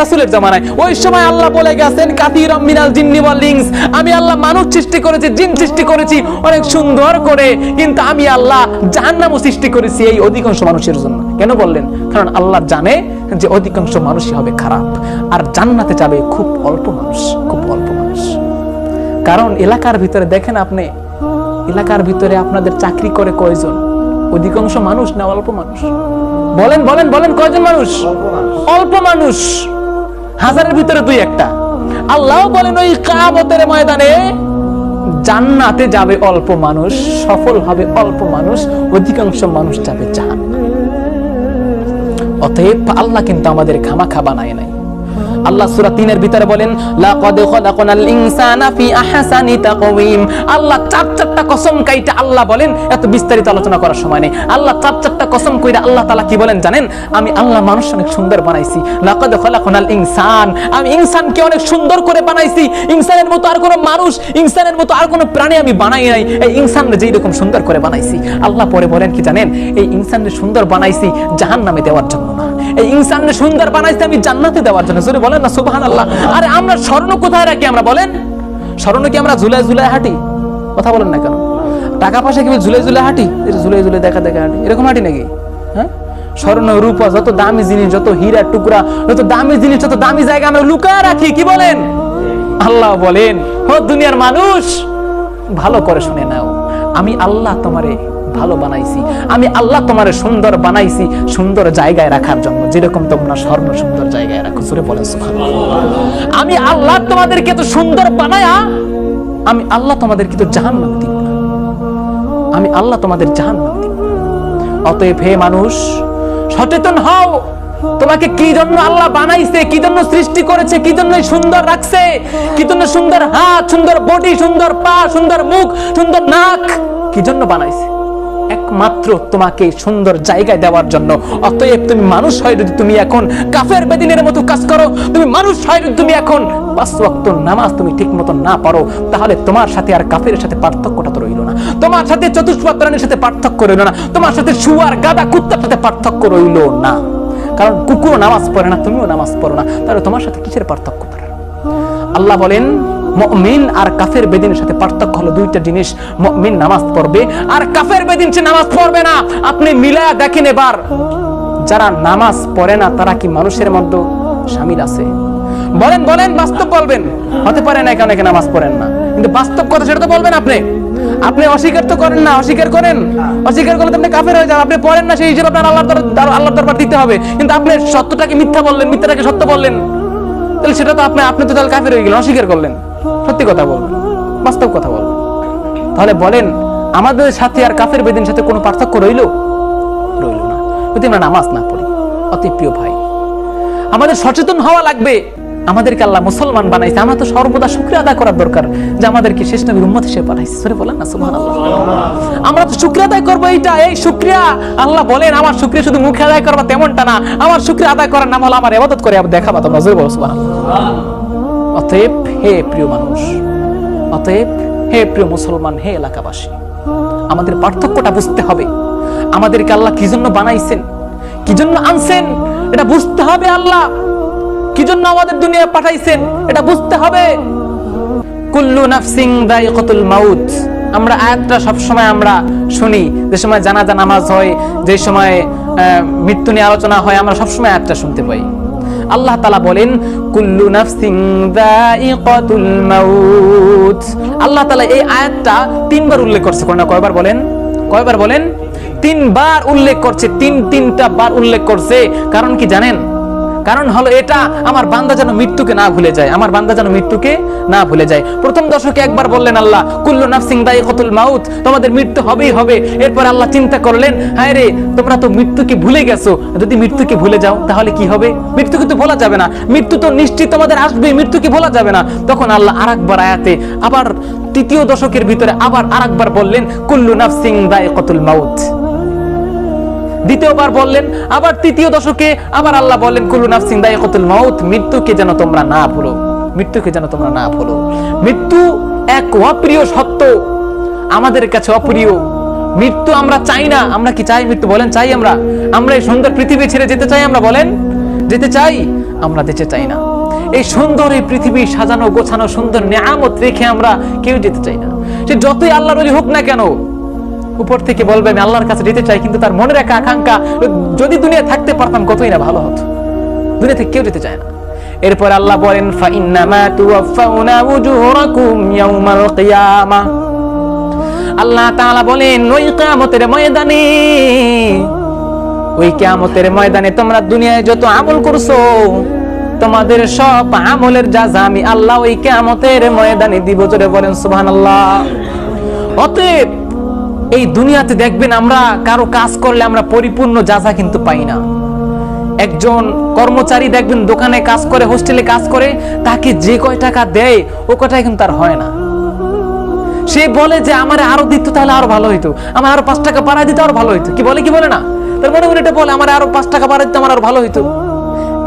রাসূলের জামানায়। ওই সময় আল্লাহ বলে গেছেন মিনাল জিন্নি ইনস। আমি আল্লাহ মানুষ সৃষ্টি করেছি, জিন সৃষ্টি করেছি, অনেক সুন্দর করে, কিন্তু আমি আল্লাহ সৃষ্টি করেছি এই অধিকাংশ মানুষের জন্য। কেন বললেন? কারণ আল্লাহ জানে যে অধিকাংশ মানুষই হবে খারাপ। আর জান্নাতে যাবে খুব অল্প মানুষ, খুব অল্প মানুষ। কারণ এলাকার ভিতরে, দেখেন আপনি, এলাকার ভিতরে আপনাদের চাকরি করে কয়জন? অধিকাংশ মানুষ না, অল্প মানুষ? বলেন বলেন বলেন, কয়জন মানুষ? অল্প মানুষ। হাজারের ভিতরে দুই একটা। আল্লাহ বলেন, ওই কাবতের ময়দানে জান্নাতে যাবে অল্প মানুষ, সফল হবে অল্প মানুষ, অধিকাংশ মানুষ যাবে জাহান অতএব আল্লাহ কিন্তু আমাদের খামাখা বানায় নাই। আল্লাহ সূরা 3 এর ভিতরে বলেন, লাকাদ খালাকনাল ইনসানা ফি আহসানি তাকওয়িম। আল্লাহ চার চারটা কসম কাইটা আল্লাহ বলেন, এত বিস্তারিত আলোচনা করার সময় নেই। আল্লাহ চার চারটা কসম কইরা আল্লাহ তাআলা কি বলেন জানেন? আমি আল্লাহ মানুষ অনেক সুন্দর বানাইছি। লাকাদ খালাকনাল ইনসান। আমি ইনসানকে অনেক সুন্দর করে বানাইছি। ইনসানের মতো আর কোনো মানুষ, ইনসানের মতো আর কোনো প্রাণী আমি বানাই নাই। এই ইনসানকে যেই রকম সুন্দর করে বানাইছি। আল্লাহ পরে বলেন কি জানেন? এই ইনসানকে সুন্দর বানাইছি জাহান্নামে দেওয়ার জন্য। এই ইনসানকে সুন্দর বানাইছি আমি জান্নাতে দেওয়ার জন্য। জোরে বলেন না, সুবহানাল্লাহ। আরে আমরা স্বর্ণ কোথায় রাখি আমরা বলেন? স্বর্ণ কি আমরা ঝুলাই ঝুলাই হাঁটি? কথা বলেন না কেন? টাকা পয়সা কি ঝুলাই ঝুলাই হাঁটি? এই যে ঝুলাই ঝুলাই দেখা দেখা হাঁটি। এরকম হাঁটি নাকি? হ্যাঁ? স্বর্ণ, রূপা, যত দামি জিনিস, যত হীরা, টুকরা, যত দামি জিনিস, যত দামি জায়গা আমরা লুকা রাখি, কি বলেন? আল্লাহ বলেন, ও দুনিয়ার মানুষ, ভালো করে শুনে নাও। আমি আল্লাহ তোমারে ভালো বানাইছি। আমি আল্লাহ তোমারে সুন্দর বানাইছি, সুন্দর জায়গায় রাখার জন্য। যেরকম তোমরা স্বর্ণ সুন্দর জায়গায় রাখো, জোরে বলেন আমি আল্লাহ তোমাদেরকে এত সুন্দর বানায়া, আমি আল্লাহ তোমাদেরকে তো জাহান্নাম দিব না। আমি আল্লাহ তোমাদের জাহান্নাম দিব না। অতএব হে মানুষ, সচেতন হও। তোমাকে কি জন্য আল্লাহ বানাইছে, কি জন্য সৃষ্টি করেছে, কি জন্য সুন্দর রাখছে, কি জন্য সুন্দর হাত, সুন্দর বডি সুন্দর পা, সুন্দর মুখ, সুন্দর নাক, কি জন্য বানাইছে? একমাত্র তোমাকে সুন্দর জায়গায় দেওয়ার জন্য। অতএব তুমি মানুষ হয় যদি তুমি এখন কাফের বেদিনের মতো কাজ করো, তুমি মানুষ হয় যদি তুমি এখন ওয়াক্ত নামাজ তুমি ঠিক মতো না পারো, তাহলে তোমার সাথে আর কাফের সাথে পার্থক্যটা তো রইল না। তোমার সাথে চতুষ্পদ প্রাণীর সাথে পার্থক্য রইল না। তোমার সাথে শুয়ার গাদা কুত্তার সাথে পার্থক্য রইল না। কারণ কুকুরও নামাজ পড়ে না, তুমিও নামাজ পড়ো না। তাহলে তোমার সাথে কিসের পার্থক্য তার আল্লাহ বলেন মুমিন আর কাফের বেদিনের সাথে পার্থক্য হলো দুইটা জিনিস। মুমিন নামাজ পড়বে আর কাফের বেদিন সে নামাজ পড়বে না। আপনি মিলা দেখেন এবার, যারা নামাজ পড়ে না, তারা কি মানুষের মধ্যে শামিল আছে? বলেন বলেন, বাস্তব বলবেন। হতে পারে না এখানে নামাজ পড়েন না। কিন্তু বাস্তব কথা সেটা তো বলবেন আপনি। আপনি অস্বীকার তো করেন না, অস্বীকার করেন। অস্বীকার করলে আপনি কাফের হয়ে যান। আপনি পড়েন না, সেই হিসেবে আপনার আল্লাহ আল্লাহর দরবার দিতে হবে। কিন্তু আপনি সত্যটাকে মিথ্যা বললেন, মিথ্যাটাকে সত্য বললেন। তাহলে সেটা তো আপনি আপনি তো তাহলে কাফের হয়ে গেলেন, অস্বীকার করলেন। সত্যি কথা বলবেন বাস্তব কথা বলবেন তাহলে বলেন, আমাদের সাথে আর কাফের বেদিন সাথে কোনো পার্থক্য রইল? রইল না। যদি আমরা নামাজ না পড়ি, অতি প্রিয় ভাই, আমাদের সচেতন হওয়া লাগবে। আমাদেরকে আল্লাহ মুসলমান বানাইছে। আমরা তো সর্বদা শুক্রিয়া আদায় করার দরকার যে আমাদেরকে শেষ নবীর উম্মত হিসেবে পাঠাইছে। সরে বলেন না, সুবহানাল্লাহ। আমরা তো শুক্রিয়া আদায় করব এইটা, এই শুক্রিয়া। আল্লাহ বলেন, আমার শুক্রিয়া শুধু মুখে আদায় করবা তেমনটা না। আমার শুক্রিয়া আদায় করার নাম হলো আমার ইবাদত করে দেখাবা তোমরা। জোরে বলো, সুবহানাল্লাহ। অতএব হে প্রিয় মানুষ, অতএব হে প্রিয় মুসলমান, হে এলাকাবাসী, আমাদের পার্থক্যটা বুঝতে হবে। আমাদেরকে আল্লাহ কি জন্য বানাইছেন, কি জন্য আনছেন, এটা বুঝতে হবে আল্লাহ। কি জন্য আমাদের দুনিয়া পাঠাইছেন, এটা বুঝতে হবে। কুল্লু নাফসিং দায়িকাতুল মাউত। আমরা আয়াতটা সব সময় আমরা শুনি, যে সময় জানাজা নামাজ হয়, যে সময় মৃত্যু নিয়ে আলোচনা হয়, আমরা সব সময় আয়াতটা শুনতে পাই। আল্লাহ তালা বলেন, কুল্লু নাফসিং দায়িকাতুল মাউত। আল্লাহ তালা এই আয়াতটা তিনবার উল্লেখ করছে। কোন কয়বার বলেন? কয়বার বলেন? তিনবার উল্লেখ করছে, তিন তিনটা বার উল্লেখ করছে। কারণ কি জানেন? কারণ হলো এটা আমার বান্দা যেন মৃত্যুকে না ভুলে যায়, আমার বান্দা যেন মৃত্যুকে না ভুলে যায়। প্রথম দশকে একবার বললেন আল্লাহ, কুল্লু নাফসিং দাই কতুল মাউত তোমাদের মৃত্যু হবেই হবে। এরপর আল্লাহ চিন্তা করলেন, হায় রে, তোমরা তো মৃত্যুকে ভুলে গেছো। যদি মৃত্যুকে ভুলে যাও, তাহলে কি হবে? মৃত্যুকে তো ভোলা যাবে না। মৃত্যু তো নিশ্চিত তোমাদের আসবে, মৃত্যুকে ভোলা যাবে না। তখন আল্লাহ আরেকবার আয়াতে, আবার তৃতীয় দশকের ভিতরে আবার আরেকবার বললেন, কুল্লু নাফসিং দাই কতুল মাউত দ্বিতীয়বার বললেন, আবার তৃতীয় দশকে আবার আল্লাহ বললেন, কুলু নাফসিং দায়িকাতুল মাউত, মৃত্যুকে যেন তোমরা না ভুলো, মৃত্যুকে যেন তোমরা না ভুলো। মৃত্যু এক অপ্রিয় সত্য, আমাদের কাছে অপ্রিয়। মৃত্যু আমরা চাই না, আমরা কি চাই মৃত্যু? বলেন, চাই আমরা। আমরা এই সুন্দর পৃথিবী ছেড়ে যেতে চাই আমরা, বলেন। যেতে চাই, আমরা যেতে চাই না। এই সুন্দর এই পৃথিবী সাজানো, গোছানো, সুন্দর নিয়ামত রেখে আমরা কেউ যেতে চাই না। সে যতই আল্লাহর হোক না কেন উপর থেকে বলবে, আমি আল্লাহর কাছে যেতে চাই, কিন্তু তার মনের একটা আকাঙ্ক্ষা, যদি দুনিয়া থাকতে পারতাম কতই না ভালো হতো। দুনিয়া থেকে কেউ যেতে চায় না। এরপর আল্লাহ বলেন, ফাইন্নামা তুওয়াফাউনা উজুরাকুম ইয়াউমাল কিয়ামা। আল্লাহ তাআলা বলেন, ওই কিয়ামতের ময়দানে, ওই কিয়ামতের ময়দানে তোমরা দুনিয়ায় যত আমল করছ, তোমাদের সব আমলের যা আমি আল্লাহ ওই কিয়ামতের ময়দানে দিব। জোরে বলেন, সুবহানাল্লাহ। অতএব এই দুনিয়াতে দেখবেন আমরা কারও কাজ করলে আমরা পরিপূর্ণ যাজা কিন্তু পাই না। একজন কর্মচারী দেখবেন দোকানে কাজ করে, হোস্টেলে কাজ করে, তাকে যে কয় টাকা দেয়, ও কয়টাই কিন্তু তার হয় না। সে বলে যে, আমার আরও দিত তাহলে আরও ভালো হইতো। আমার আরও পাঁচ টাকা বাড়াই দিতে, আরও ভালো হইতো। কি বলে কি বলে না? তার মনে মনে এটা বলে, আমার আরও পাঁচ টাকা বাড়াই দিতে, আমার আরও ভালো হইতো।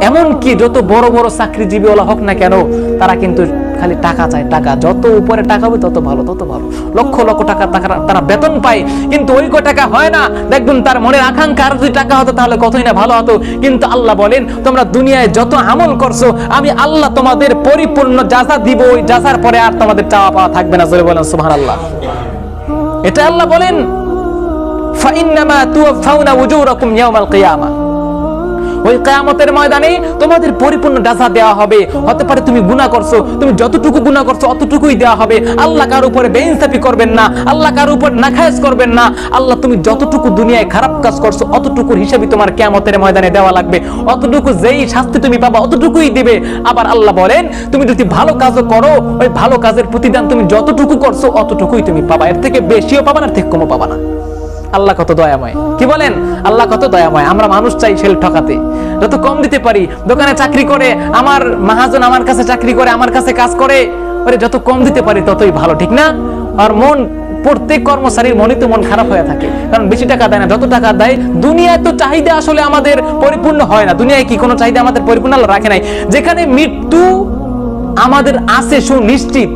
এমন কি যত বড় বড় চাকরিজীবীওয়ালা হোক না কেন, তারা কিন্তু খালি টাকা চায়, টাকা। যত উপরে টাকা হবে তত ভালো তত ভালো। লক্ষ লক্ষ টাকা তারা বেতন পায়, কিন্তু ওই কয় টাকা হয় না। দেখবেন তার মনের আকাঙ্ক্ষা, আর যদি টাকা হতো তাহলে কতই না ভালো হতো? কিন্তু আল্লাহ বলেন, তোমরা দুনিয়ায় যত আমল করছ, আমি আল্লাহ তোমাদের পরিপূর্ণ যাজা দিব। ওই যাজার পরে আর তোমাদের চাওয়া পাওয়া থাকবে না। জোরে বলেন, সুবহানাল্লাহ। এটা আল্লাহ বলেন ফাইন্নামা তুওয়াফাউনা উজুরাকুম ইয়াউমাল কিয়ামা। ওই কিয়ামতের ময়দানে তোমাদের পরিপূর্ণ ডাজা দেওয়া হবে। হতে পারে তুমি গুনাহ করছ, তুমি যতটুকু গুনাহ করছ অতটুকুই দেওয়া হবে। আল্লাহ কার উপরে বেইনসাফি করবেন না, আল্লাহ কার উপর নাখায়েজ করবেন না। আল্লাহ তুমি যতটুকু দুনিয়ায় খারাপ কাজ করছ, অতটুকুর হিসাবে তোমার কেয়ামতের ময়দানে দেওয়া লাগবে। অতটুকু যেই শাস্তি তুমি পাবা, অতটুকুই দিবে। আবার আল্লাহ বলেন, তুমি যদি ভালো কাজও করো, ওই ভালো কাজের প্রতিদান তুমি যতটুকু করছ, অতটুকুই তুমি পাবা। এর থেকে বেশিও পাবা না থেকে কমও পাবা না। আল্লাহ কত দয়াময়। কি বলেন? আল্লাহ কত দয়াময়। আমরা মানুষ চাই সেল ঠকাতে। যত কম দিতে পারি, দোকানে চাকরি করে, আমার মাহাজন আমার কাছে চাকরি করে, আমার কাছে কাজ করে, ওরে যত কম দিতে পারি ততই ভালো, ঠিক না? আর মন, প্রত্যেক কর্মচারীর মনে তো মন খারাপ হয়ে থাকে। কারণ বেশি টাকা দেয় না, যত টাকা দেয়, দুনিয়ায় তো চাহিদা আসলে আমাদের পরিপূর্ণ হয় না। দুনিয়ায় কি কোনো চাহিদা আমাদের পরিপূর্ণ? রাখে নাই। যেখানে মৃত্যু আমাদের আছে সুনিশ্চিত।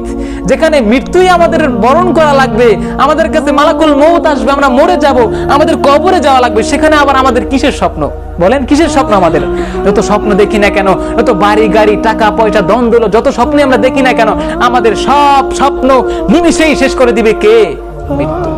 যেখানে মৃত্যুই আমাদের বরণ করা লাগবে, আমাদের কাছে মালাকুল মৌত আসবে, আমরা মরে যাব, আমাদের কবরে যাওয়া লাগবে, সেখানে আবার আমাদের কিসের স্বপ্ন? বলেন, কিসের স্বপ্ন আমাদের? যত স্বপ্ন দেখি না কেন, যত বাড়ি, গাড়ি, টাকা, পয়সা দ্বন্দ্ব যত স্বপ্নই আমরা দেখি না কেন, আমাদের সব স্বপ্ন নিমিষেই শেষ করে দিবে কে? মৃত্যু।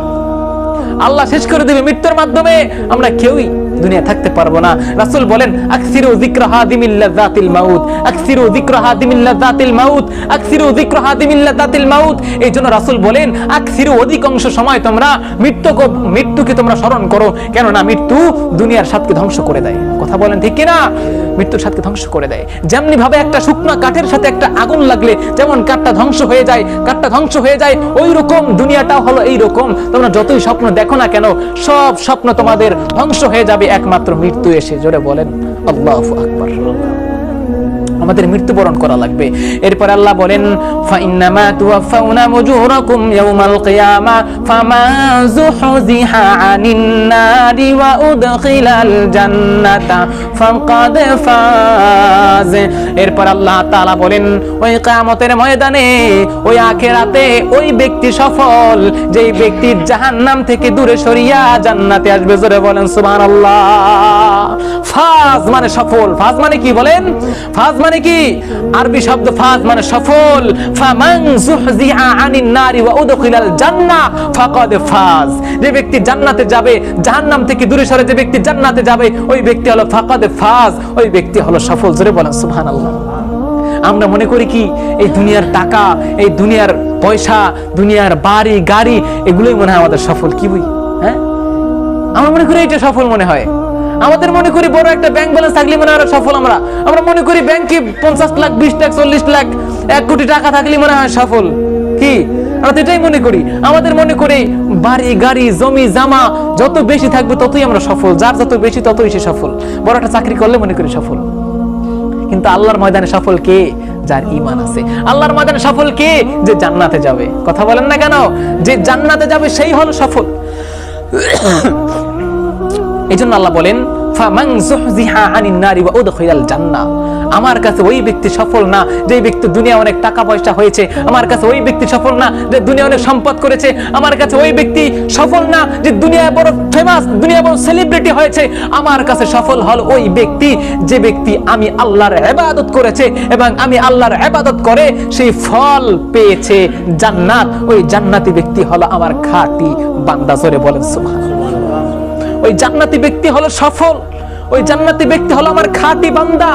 আল্লাহ শেষ করে দিবে মৃত্যুর মাধ্যমে আমরা কেউই। দুনিয়া থাকতে পারব না। রাসুল বলেন, আকসিরু যিকরা হাদিমিল লাযাতিল মাউত। আকসিরু যিকরা হাদিমিল লাযাতিল মাউত। আকসিরু যিকরা হাদিমিল লাযাতিল মাউত। এই জন্য রাসূল বলেন, আকসিরু অধিকাংশ সময় তোমরা মৃত্যু মৃত্যুকে তোমরা স্মরণ করো। কেননা মৃত্যু দুনিয়ার স্বাদকে ধ্বংস করে দেয়। কথা বলেন, ঠিক কিনা? মৃত্যুর স্বাদকে ধ্বংস করে দেয়। যেমনি ভাবে একটা শুকনা কাঠের সাথে একটা আগুন লাগলে, যেমন কাঠটা ধ্বংস হয়ে যায়, কাঠটা ধ্বংস হয়ে যায় ওই রকম দুনিয়াটাও হলো এই রকম তোমরা যতই স্বপ্ন দেখো না কেন, সব স্বপ্ন তোমাদের ধ্বংস হয়ে যাবে একমাত্র মৃত্যু এসে। জোরে বলেন, আল্লাহ আকবার। আমাদের মৃত্যুবরণ করা লাগবে। এরপর আল্লাহ বলেন ইয়াউমাল কিয়ামা ফামান যুহজিহা আনিন নারি ওয়া উদখিলাল জান্নাতা, ফাকাদ ফাজ। এরপর আল্লাহ তাআলা বলেন, ওই কিয়ামতের ময়দানে, ওই আখিরাতে ওই ব্যক্তি সফল, যেই ব্যক্তির জাহান্নাম থেকে দূরে সরিয়া জান্নাতে আসবে। জোরে বলেন, সুবহানাল্লাহ। ফাজ মানে সফল। ফাজ মানে কি বলেন? ফাজ মানে কি? আরবি শব্দ ফাজ মানে সফল। ফামান যুহজিহা আনিন নারি ওয়া উদখিলাল জান্নাহ ফাকাদ ফাজ। যে ব্যক্তি জান্নাতে যাবে, জাহান্নাম থেকে দূরে সরে যে ব্যক্তি জান্নাতে যাবে, ওই ব্যক্তি হলো ফাকাদ ফাজ, ওই ব্যক্তি হলো সফল। জোরে বলেন, সুবহানাল্লাহ। আমরা মনে করি কি, এই দুনিয়ার টাকা, এই দুনিয়ার পয়সা, দুনিয়ার বাড়ি, গাড়ি, এগুলোই মনে হয় আমাদের সফল। কি বই হ্যাঁ? আমরা মনে করি এটা সফল মনে হয়। আমাদের মনে করি বড় একটা ব্যাংক ব্যালেন্স থাকলে মনে হয় সফল আমরা। আমরা মনে করি ব্যাংকে পঞ্চাশ লাখ, বিশ লাখ, চল্লিশ লাখ, এক কোটি টাকা থাকলে মনে হয় সফল। কি? আমরা এটাই মনে করি। আমাদের মনে করি বাড়ি, গাড়ি, জমি, জামা, যত বেশি থাকবে ততই আমরা সফল। যার যত বেশি ততই সে সফল। বড় একটা চাকরি করলে মনে করি সফল। কিন্তু আল্লাহর ময়দানে সফল কে? যার ইমান আছে। আল্লাহর ময়দানে সফল কে? যে জান্নাতে যাবে। কথা বলেন না কেন? যে জান্নাতে যাবে সেই হলো সফল। এই জন্য আল্লাহ বলেন আমার কাছে ওই ব্যক্তি সফল না যে ব্যক্তি দুনিয়া অনেক টাকা পয়সা হয়েছে। আমার কাছে ওই ব্যক্তি সফল না, যে দুনিয়া অনেক সম্পদ করেছে। আমার কাছে ওই ব্যক্তি সফল না, যে বড় ফেমাস দুনিয়া বড় সেলিব্রিটি হয়েছে। আমার কাছে সফল হল ওই ব্যক্তি, যে ব্যক্তি আমি আল্লাহর ইবাদত করেছে এবং আমি আল্লাহর ইবাদত করে সেই ফল পেয়েছে জান্নাত। ওই জান্নাতি ব্যক্তি হলো আমার খাঁটি বান্দা, জোরে বলেন সুবহানাল্লাহ। ওই জান্নাতি ব্যক্তি হলো সফল, ওই জান্নাতি ব্যক্তি হলো আমার খাঁটি বান্দা।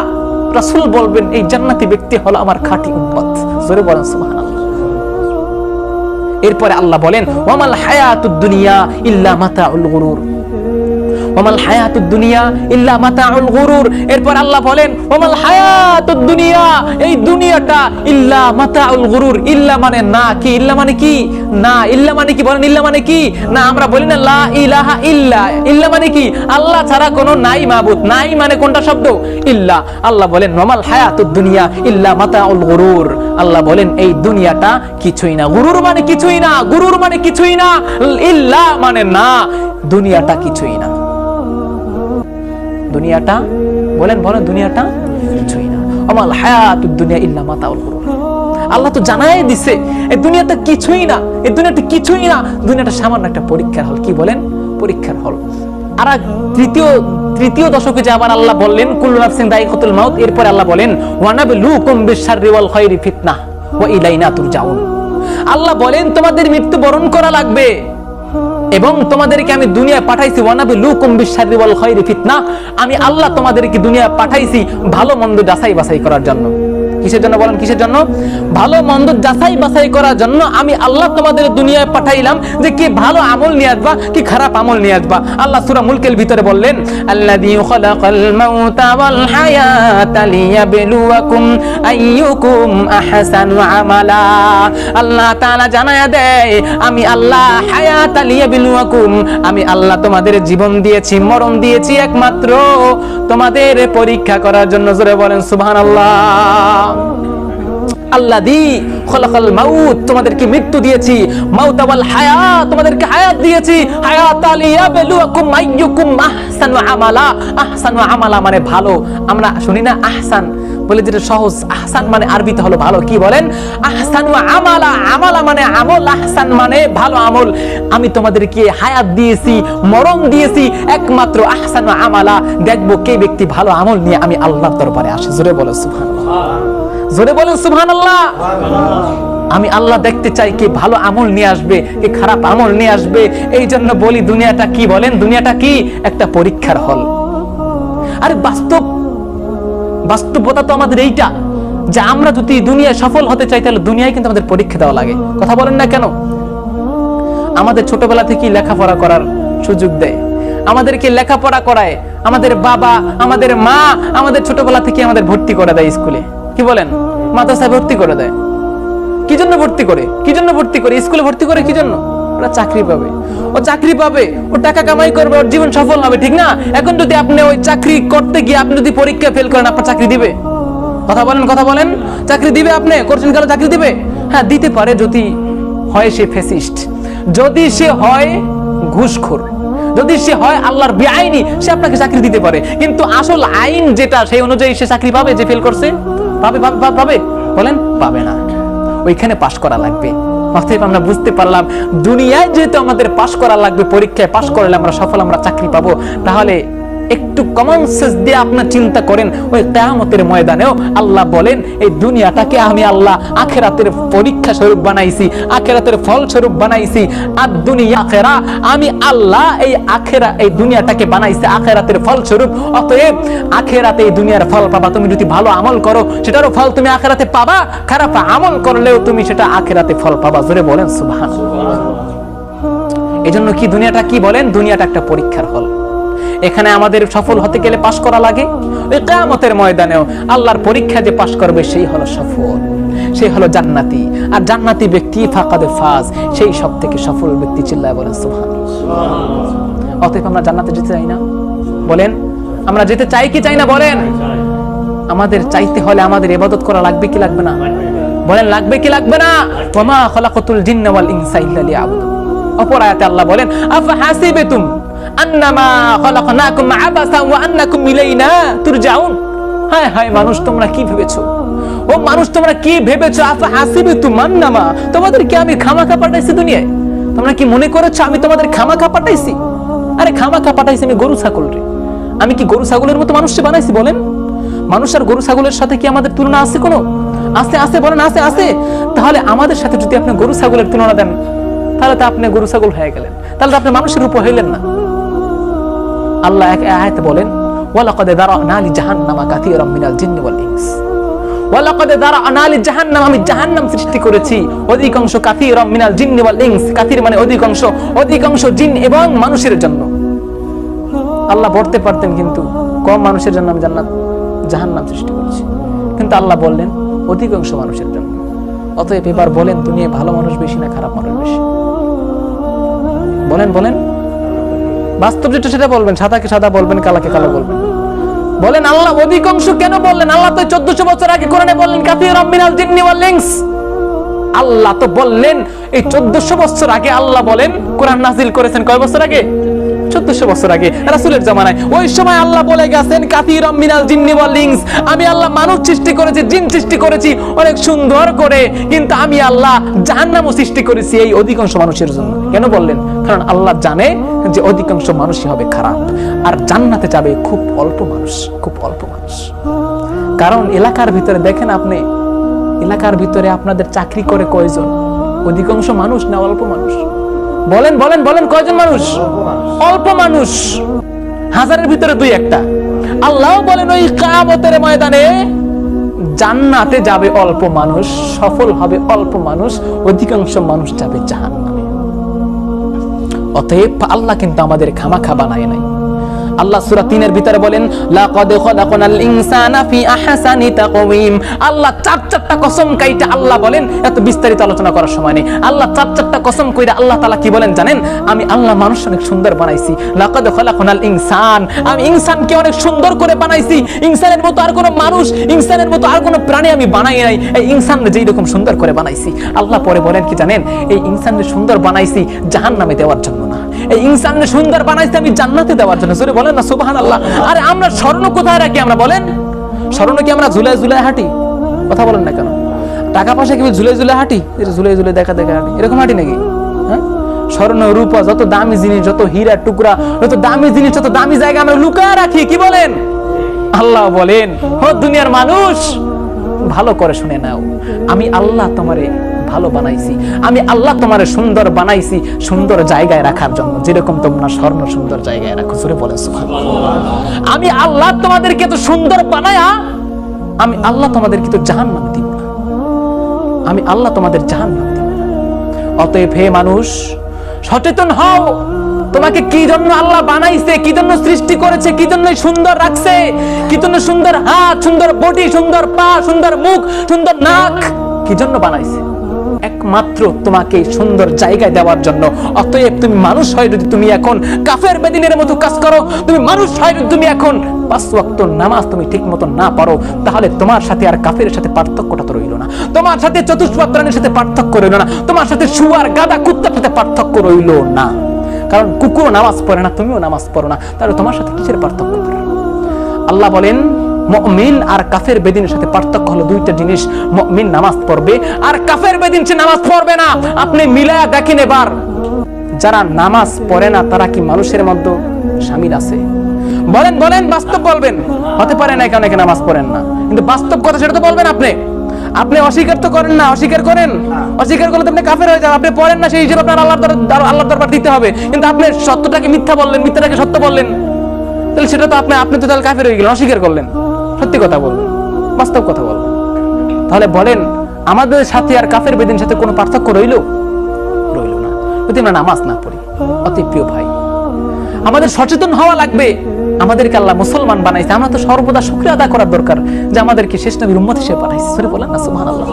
রাসুল বলবেন, এই জান্নাতি ব্যক্তি হলো আমার খাঁটি উম্মত। জোরে বলেন এরপরে আল্লাহ বলেন, ওয়ামাল হায়াতুদ্দুনিয়া ইল্লা মাতাউল গুরুর। ওমাল হায়াতুদ দুনিয়া ইল্লা মাতাউল গুরুর। এরপর আল্লাহ বলেন, ওমাল হায়াতুদ দুনিয়া, এই দুনিয়াটা ইল্লা মাতাউল গুরুর। ইল্লা মানে না কি? ইল্লা মানে কি? না, ইল্লা মানে কি? বলেন, ইল্লা মানে কি? না, আমরা বলি না লা ইলাহা ইল্লা। ইল্লা মানে কি? আল্লাহ ছাড়া কোনো নাই মাবুদ। নাই মানে কোনটা শব্দ? ইল্লা। আল্লাহ বলেন, ওমাল হায়াতুদ দুনিয়া ইল্লা মাতাউল গুরুর। আল্লাহ বলেন, এই দুনিয়াটা কিছুই না। গুরুর মানে কিছুই না। গুরুর মানে কিছুই না। ইল্লা মানে না। দুনিয়াটা কিছুই না। দুনিয়াটা? বলেন বলেন, দুনিয়াটা? কিছুই না। আমাল হায়াতুদ দুনিয়া ইল্লা মাতাউল আল্লাহ তো জানাই দিছে এই দুনিয়াটা কিছুই না এই দুনিয়াটা কিছুই না। দুনিয়াটা সামান্য একটা পরীক্ষার হল। কি বলেন? পরীক্ষার হল। আর তৃতীয় তৃতীয় দশকে যে আবার আল্লাহ বললেন, কুল্লু নাফসিন দায়িকাতুল মাউত, এরপরে আল্লাহ বলেন, ওয়ানাবলুকুম বিশাররি ওয়াল খায়রি ফিতনাহ ওয়া ইলাইনা তুরজাউন। আল্লাহ বলেন, তোমাদের মৃত্যু বরণ করা লাগবে। এবং তোমাদেরকে আমি দুনিয়া পাঠাইছি, ওয়ানাবি লুকুম বিশারি ওয়াল খায়রি ফিতনা। আমি আল্লাহ তোমাদেরকে দুনিয়া পাঠাইছি ভালো মন্দ যাচাই বাছাই করার জন্য। কিসের জন্য বলেন? কিসের জন্য? ভালো মন্দ যাচাই বাছাই করার জন্য আমি আল্লাহ তোমাদের দুনিয়ায় পাঠাইলাম যে কি ভালো আমল নিয়ে আসবা, কি খারাপ আমল নিয়ে আসবা। আল্লাহ সূরা মুলকের ভিতরে বললেন মাউতা ওয়াল হায়াতা লিয়াবলুয়াকুম আইয়ুকুম আহসানু আমালা। আল্লাহ তাআলা জানায়া দেয়, আমি আল্লাহ হায়াতা লিয়াবলুয়াকুম, আমি আল্লাহ তোমাদের জীবন দিয়েছি, মরণ দিয়েছি একমাত্র। তোমাদের পরীক্ষা করার জন্য জোরে বলেন, সুবহানাল্লাহ। আল্লাদি খলাকাল মাউত, তোমাদেরকে মৃত্যু দিয়েছি। মাউত হায়াত, তোমাদেরকে হায়াত দিয়েছি। হায়াত আমালা। আহসানু আমালা মানে ভালো। আমরা শুনি না আহসান। বলে যেটা সহজ। আহসান মানে আরবিতে হলো ভালো। কি বলেন? আমালা। আমালা মানে আমল, আহসান মানে ভালো আমল। আমি তোমাদেরকে হায়াত দিয়েছি, মরণ দিয়েছি। একমাত্র আহসানু আমালা। দেখব কে ব্যক্তি ভালো আমল নিয়ে আমি আল্লাহর দরবারে আসে। জোরে বলো, সুবহানাল্লাহ। জোরে বলেন সুবহান আল্লাহ আমি আল্লাহ দেখতে চাই কি ভালো আমল নিয়ে আসবে কি খারাপ আমল নিয়ে আসবে। এই জন্য বলি দুনিয়াটা কি বলেন? দুনিয়াটা কি? একটা পরীক্ষার হল। আরে বাস্তব বাস্তবতা তো আমাদের এইটা যে আমরা যদি দুনিয়ায় সফল হতে চাই তাহলে দুনিয়ায় কিন্তু আমাদের পরীক্ষা দেওয়া লাগে। কথা বলেন না কেন? আমাদের ছোটবেলা থেকেই লেখাপড়া করার সুযোগ দেয়। আমাদেরকে লেখাপড়া করায়। আমাদের বাবা আমাদের মা আমাদের ছোটবেলা থেকে আমাদের ভর্তি করে দেয় স্কুলে। কি বলেন? মাদ্রাসায় ভর্তি করে দেয়। কি জন্য ভর্তি করে? কি জন্য ভর্তি করে? স্কুলে ভর্তি করে কি জন্য? ওরা চাকরি পাবে। ও চাকরি পাবে, ও টাকা কামাই করবে, ওর জীবন সফল হবে, ঠিক না? এখন যদি আপনি ওই চাকরি করতে গিয়ে আপনি যদি পরীক্ষা ফেল করেন, আপনার চাকরি দিবে? কথা বলেন কথা বলেন। চাকরি দিবে আপনি? করছেন কালো চাকরি দিবে? হ্যাঁ দিতে পারে যদি হয় সে ফেসিস্ট যদি সে হয় ঘুষখোর। যদি সে হয় আল্লাহর বেআইনি, সে আপনাকে চাকরি দিতে পারে। কিন্তু আসল আইন যেটা, সেই অনুযায়ী সে চাকরি পাবে যে ফেল করছে? পাবে পাবে পাবে, বলেন পাবে না। ওইখানে পাশ করা লাগবে। অতএব আমরা বুঝতে পারলাম দুনিয়ায় যেহেতু আমাদের পাশ করা লাগবে পরীক্ষায় পাশ করলে আমরা সফল আমরা চাকরি পাবো তাহলে একটু কমন সেন্স দিয়ে আপনার চিন্তা করেন। ওই কেয়ামতের ময়দানেও আল্লাহ বলেন, এই দুনিয়াটাকে আমি আল্লাহ আখেরাতের পরীক্ষা স্বরূপ বানাইছি, আখেরাতের ফল স্বরূপ বানাইছি। আর দুনিয়া আখেরা, আমি আল্লাহ এই আখেরা, এই দুনিয়াটাকে বানাইছি আখেরাতের ফল স্বরূপ অতএব আখেরাতে এই দুনিয়ার ফল পাবা। তুমি যদি ভালো আমল করো, সেটারও ফল তুমি আখেরাতে পাবা। খারাপ আমল করলেও তুমি সেটা আখেরাতে ফল পাবা। জোরে বলেন সুবহান এই জন্য কি দুনিয়াটা কি বলেন? দুনিয়াটা একটা পরীক্ষার হল। এখানে আমাদের সফল হতে গেলে পাশ করা লাগে। ওই কেয়ামতের ময়দানেও আল্লাহর পরীক্ষা যে পাশ করবে, সেই হলো সফল, সেই হলো জান্নাতি। আর জান্নাতি ব্যক্তি ফাকাদে ফাজ, সেই সব থেকে সফল ব্যক্তি চিল্লায় বলেন সুবহান অতএব আমরা জান্নাতে যেতে চাই না। বলেন, আমরা যেতে চাই কি চাই না বলেন? আমাদের চাইতে হলে আমাদের ইবাদত করা লাগবে কি লাগবে না? বলেন, লাগবে কি লাগবে না? ওমা খলাকাতুল জিন্না ওয়াল ইনসা ইল্লা লিয়াবুদুন। অপর আয়াতে আল্লাহ বলেন, আফা হাসিবেতুম? মানুষ, তোমরা কি আমি কি মনে করেছ আমি তোমাদের পাঠাইছি? আরে পাঠাইছি আমি গরু আমি কি গরু, ছাগলের মতো মানুষকে বানাইছি, বলেন? মানুষ আর গরু, ছাগলের সাথে কি আমাদের তুলনা আছে কোনো? আছে আছে, বলেন, আছে আছে। তাহলে আমাদের সাথে যদি আপনি গরু, ছাগলের তুলনা দেন, তাহলে তো আপনি গরু, ছাগল হয়ে গেলেন। তাহলে তো আপনি মানুষের রূপ হইলেন না। আল্লাহ এক আয়াতে বলেন, ওয়ালাকাদ দারানা লি জাহান্নামা কাসীরাম মিনাল জিন্নি ওয়াল ইনস। ওয়ালাকাদ দারানা লি জাহান্নাম আমি জাহান্নাম সৃষ্টি করেছি। অধিকাংশ কাসীরাম মিনাল জিন্নি ওয়াল ইনস। কাসীর মানে অধিকাংশ অধিকাংশ জিন এবং মানুষের জন্য। আল্লাহ বলতে পারতেন কিন্তু কম মানুষের জন্য আমি জান্নাত, জাহান্নাম সৃষ্টি করেছি। কিন্তু আল্লাহ বললেন, অধিকাংশ মানুষের জন্য। অতএব এবার বলেন, দুনিয়ায় ভালো মানুষ বেশি না খারাপ মানুষ বেশি? বলেন বলেন। বাস্তব যেটা সেটা বলবেন, সাদাকে সাদা বলবেন, কালাকে কালো বলবেন। বলেন আল্লাহ, অধিকাংশ কেন বললেন? আল্লাহ তো চোদ্দশো বছর আগে কোরআনে বললেন কাফির মিনাল জিন্নি ওয়াল আল্লাহ তো বললেন, এই চোদ্দশো বছর আগে আল্লাহ বলেন, কোরআন নাজিল করেছেন কয় বছর আগে? চোদ্দশো বছর আগে, রাসুলের জামানায়। ওই সময় আল্লাহ বলে গেছেন কাতির মিনাল জিন্নি ইনস। আমি আল্লাহ মানুষ সৃষ্টি করেছি, জিন সৃষ্টি করেছি, অনেক সুন্দর করে, কিন্তু আমি আল্লাহ জাহান্নামও সৃষ্টি করেছি এই অধিকাংশ মানুষের জন্য। কেন বললেন? কারণ আল্লাহ জানে যে অধিকাংশ মানুষই হবে খারাপ। আর জান্নাতে যাবে খুব অল্প মানুষ, খুব অল্প মানুষ। কারণ এলাকার ভিতরে দেখেন আপনি, এলাকার ভিতরে আপনাদের চাকরি করে কয়জন? অধিকাংশ মানুষ না অল্প মানুষ? বলেন বলেন বলেন, কয়জন মানুষ? অল্প মানুষ। হাজারের ভিতরে দুই একটা। আল্লাহ বলেন, ওই কামতের ময়দানে জান্নাতে যাবে অল্প মানুষ, সফল হবে অল্প মানুষ, অধিকাংশ মানুষ যাবে জাহান্নামে। অতএব আল্লাহ কিন্তু আমাদের খামাখা বানায় নাই। আল্লাহ সূরা 3 এর ভিতরে বলেন, লাকাদ খলাকনাল ইনসানা ফি আহসানি তাকওয়িম। আল্লাহ চার চারটা কসম কাইটা আল্লাহ বলেন, এত বিস্তারিত আলোচনা করার সময় নেই। আল্লাহ চার চারটা কসম কইরা আল্লাহ তাআলা কি বলেন জানেন? আমি আল্লাহ মানুষ অনেক সুন্দর বানাইছি। লাকাদ খলাকনাল ইনসান। আমি ইনসানকে অনেক সুন্দর করে বানাইছি। ইনসানের মতো আর কোনো মানুষ, ইনসানের মতো আর কোনো প্রাণী আমি বানাই নাই। এই ইনসানকে যেই রকম সুন্দর করে বানাইছি। আল্লাহ পরে বলেন কি জানেন? এই ইনসানকে সুন্দর বানাইছি জাহান্নামে দেওয়ার জন্য না। এই ইনসানকে সুন্দর বানাইছি আমি জান্নাতে দেওয়ার জন্য। জোরে বলেন না, সুবহানাল্লাহ। আরে আমরা স্মরণ কোথায় রাখি আমরা বলেন? স্মরণ কি আমরা ঝুলাই ঝুলাই হাঁটি? কথা বলেন না কেন? টাকা পয়সা কি ঝুলাই ঝুলাই হাঁটি? এটা ঝুলাই ঝুলাই দেখা দেখা হাঁটি। এরকম হাঁটি নাকি? হ্যাঁ? স্বর্ণ, রূপা, যত দামি জিনিস, যত হীরা, টুকরা, যত দামি জিনিস, যত দামি জায়গা আমরা লুকায় রাখি, কি বলেন? আল্লাহ বলেন, ও দুনিয়ার মানুষ, ভালো করে শুনে নাও। আমি আল্লাহ তোমারে ভালো বানাইছি। আমি আল্লাহ তোমারে সুন্দর বানাইছি, সুন্দর জায়গায় রাখার জন্য। যেরকম তোমরা স্বর্ণ সুন্দর জায়গায় রাখো, জোরে বলে আমি আল্লাহ তোমাদেরকে তো সুন্দর বানায়া, আমি আল্লাহ তোমাদেরকে তো জাহান নামে দিব না। আমি আল্লাহ তোমাদের জাহান নামে দিব না। অতএব হে মানুষ, সচেতন হও। তোমাকে কি জন্য আল্লাহ বানাইছে, কি জন্য সৃষ্টি করেছে, কি জন্য সুন্দর রাখছে, কি জন্য সুন্দর হাত, সুন্দর বডি, সুন্দর পা, সুন্দর মুখ, সুন্দর নাক, কি জন্য বানাইছে? একমাত্র তোমাকে সুন্দর জায়গায় দেওয়ার জন্য। অতএব তুমি মানুষ হয় যদি তুমি এখন কাফের বেদিনের মতো কাজ করো, তুমি মানুষ হয় যদি তুমি এখন পাঁচ ওয়াক্ত নামাজ তুমি ঠিক মতো না পারো তাহলে তোমার সাথে আর কাফের সাথে পার্থক্যটা তো রইল না। তোমার সাথে চতুষ্পাদ প্রাণীর সাথে পার্থক্য রইল না। তোমার সাথে শুয়ার গাদা কুত্তার সাথে পার্থক্য রইল না। কারণ কুকুরও নামাজ পড়ে না, তুমিও নামাজ পড়ো না। তাহলে তোমার সাথে কিসের পার্থক্য? আল্লাহ বলেন মুমিন আর কাফের বেদিনের সাথে পার্থক্য হলো দুইটা জিনিস। মুমিন নামাজ পড়বে আর কাফের বেদিন সে নামাজ পড়বে না। আপনি মিলায়া দেখেন এবার। যারা নামাজ পড়ে না, তারা কি মানুষের মধ্যে শামিল আছে? বলেন বলেন, বাস্তব বলবেন। হতে পারে না এখানে নামাজ পড়েন না। কিন্তু বাস্তব কথা সেটা তো বলবেন আপনি। আপনি অস্বীকার তো করেন না, অস্বীকার করেন। অস্বীকার করলে আপনি কাফের হয়ে যান। আপনি পড়েন না, সেই হিসেবে আপনার আল্লাহ আল্লাহর দরবার দিতে হবে। কিন্তু আপনি সত্যটাকে মিথ্যা বললেন, মিথ্যাটাকে সত্য বললেন। তাহলে সেটা তো আপনি আপনি তো তাহলে কাফের হয়ে গেলেন, অস্বীকার করলেন। সত্যি কথা বলবেন বাস্তব কথা বলবেন তাহলে বলেন, আমাদের সাথে আর কাফের বেদিন সাথে কোনো পার্থক্য রইল? রইল না। যদি আমরা নামাজ না পড়ি, অতি প্রিয় ভাই, আমাদের সচেতন হওয়া লাগবে। আমাদেরকে আল্লাহ মুসলমান বানাইছে। আমরা তো সর্বদা শুক্রিয়া আদায় করার দরকার যে আমাদেরকে শেষ নবীর উম্মত হিসেবে পাঠাইছে সরে বলেন না, সুবহানাল্লাহ।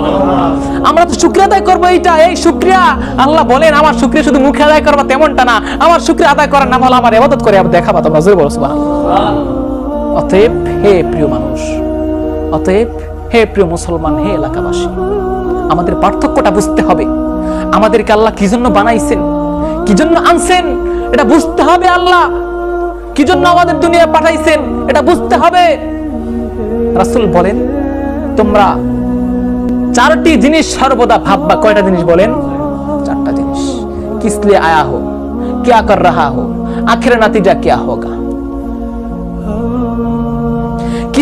আমরা তো শুক্রিয়া আদায় করব এইটা, এই শুক্রিয়া। আল্লাহ বলেন, আমার শুক্রিয়া শুধু মুখে আদায় করবা তেমনটা না। আমার শুক্রিয়া আদায় করার নাম হলো আমার ইবাদত করে দেখাবা তোমরা। জোরে বলো, সুবহানাল্লাহ। অতএব হে প্রিয় মানুষ, অতএব হে প্রিয় মুসলমান, হে এলাকাবাসী, আমাদের পার্থক্যটা বুঝতে হবে। আমাদেরকে আল্লাহ কি জন্য বানাইছেন? কি জন্য আনছেন? এটা বুঝতে হবে আল্লাহ। কি জন্য আমাদের দুনিয়া পাঠাইছেন? এটা বুঝতে হবে। রাসুল বলেন, তোমরা চারটি জিনিস সর্বদা ভাববা। কয়টা জিনিস বলেন? চারটা জিনিস। কিসলে আয়া হোক কে কর রাহা হোক, আখের নাতিজা কে হোক।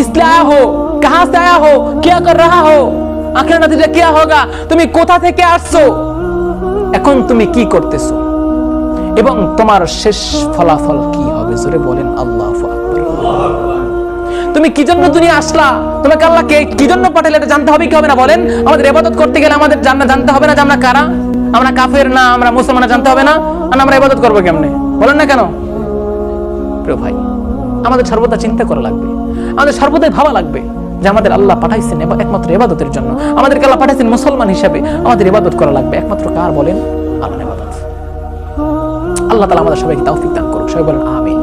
किस लिए आया हो कहां से आया हो क्या कर रहा हो আখের নতিজা কি হোগা তুমি কোথা থেকে আসছো এখন তুমি কি করতেছো এবং তোমার শেষ ফলাফল কি হবে জোরে বলেন আল্লাহ তুমি কি জন্য দুনিয়া আসলা তোমাকে আল্লাহ কে কি জন্য পাঠালে এটা জানতে হবে কি হবে না বলেন আমাদের ইবাদত করতে গেলে আমাদের জানা জানতে হবে না যে আমরা কারা আমরা কাফের না আমরা মুসলমান জানতে হবে না আর আমরা ইবাদত করবো কেমনে বলেন না কেন প্রিয় ভাই আমাদের সর্বদা চিন্তা করা লাগবে আমাদের সর্বদাই ভাবা লাগবে যে আমাদের আল্লাহ পাঠাইছেন এবং একমাত্র এবাদতের জন্য। আমাদেরকে আল্লাহ পাঠাইছেন মুসলমান হিসাবে। আমাদের এবাদত করা লাগবে। একমাত্র কার বলেন? আল্লাহ এবাদত আল্লাহ তালা আমাদের সবাইকে তৌফিক দান করুক। সবাই বলেন, আমিন।